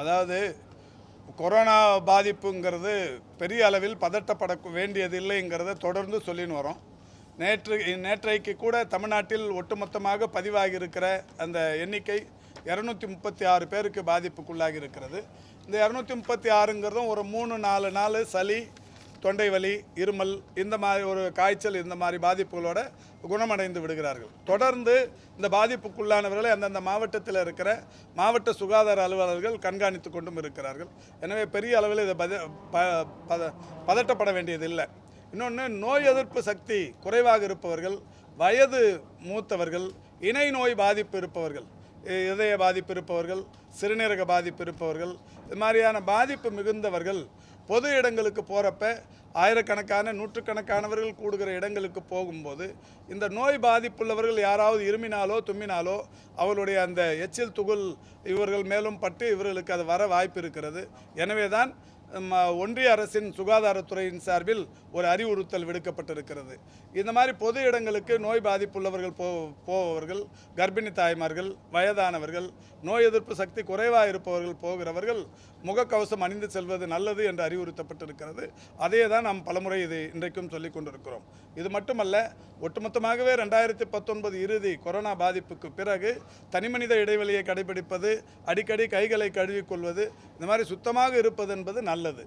அதாவது கொரோனா பாதிப்புங்கிறது பெரிய அளவில் பதட்டப்பட வேண்டியதில்லைங்கிறத தொடர்ந்து சொல்லின்னு வரோம். நேற்று நேற்றைக்கு கூட தமிழ்நாட்டில் ஒட்டுமொத்தமாக பதிவாகி இருக்கிற அந்த எண்ணிக்கை இரநூத்தி முப்பத்தி ஆறு பேருக்கு பாதிப்புக்குள்ளாகி இருக்கிறது இந்த இரநூத்தி முப்பத்தி ஆறுங்கிறதும் ஒரு மூணு நாலு நாள் சளி தொண்டை வலி இருமல் இந்த மாதிரி ஒரு காய்ச்சல் இந்த மாதிரி பாதிப்புகளோட குணமடைந்து விடுகிறார்கள். தொடர்ந்து இந்த பாதிப்புக்குள்ளானவர்களை அந்தந்த மாவட்டத்தில் இருக்கிற மாவட்ட சுகாதார அலுவலர்கள் கண்காணித்து கொண்டும் இருக்கிறார்கள். எனவே பெரிய அளவில் இதை பத ப- பத பதட்டப்பட வேண்டியதில்லை. இன்னொன்று நோய் எதிர்ப்பு சக்தி குறைவாக இருப்பவர்கள் வயது மூத்தவர்கள் இணை நோய் பாதிப்பு இருப்பவர்கள் இதய பாதிப்பு இருப்பவர்கள் சிறுநீரக பாதிப்பு இருப்பவர்கள் இது மாதிரியான பாதிப்பு மிகுந்தவர்கள் பொது இடங்களுக்கு போகிறப்ப ஆயிரக்கணக்கான நூற்றுக்கணக்கானவர்கள் கூடுகிற இடங்களுக்கு போகும்போது இந்த நோய் பாதிப்புள்ளவர்கள் யாராவது இருமினாலோ தும்மினாலோ அவளுடைய அந்த எச்சில் துகள் இவர்கள் மேலும் பட்டு இவர்களுக்கு அது வர வாய்ப்பு இருக்கிறது எனவே தான் ஒன்றிய அரசின் சுகாதாரத்துறையின் சார்பில் ஒரு அறிவுறுத்தல் விடுக்கப்பட்டிருக்கிறது. இந்த மாதிரி பொது இடங்களுக்கு நோய் பாதிப்புள்ளவர்கள் போ போபவர்கள் கர்ப்பிணி தாய்மார்கள் வயதானவர்கள் நோய் எதிர்ப்பு சக்தி குறைவாக இருப்பவர்கள் போகிறவர்கள் முகக்கவசம் அணிந்து செல்வது நல்லது என்று அறிவுறுத்தப்பட்டிருக்கிறது. அதையே தான் நாம் பலமுறை இது இன்றைக்கும் சொல்லிக் கொண்டிருக்கிறோம். இது மட்டுமல்ல ஒட்டுமொத்தமாகவே ரெண்டாயிரத்தி பத்தொன்பது இறுதி கொரோனா பாதிப்புக்கு பிறகு தனிமனித இடைவெளியை கடைபிடிப்பது அடிக்கடி கைகளை கழுவிக்கொள்வது இந்த மாதிரி சுத்தமாக இருப்பது என்பது நல்லது.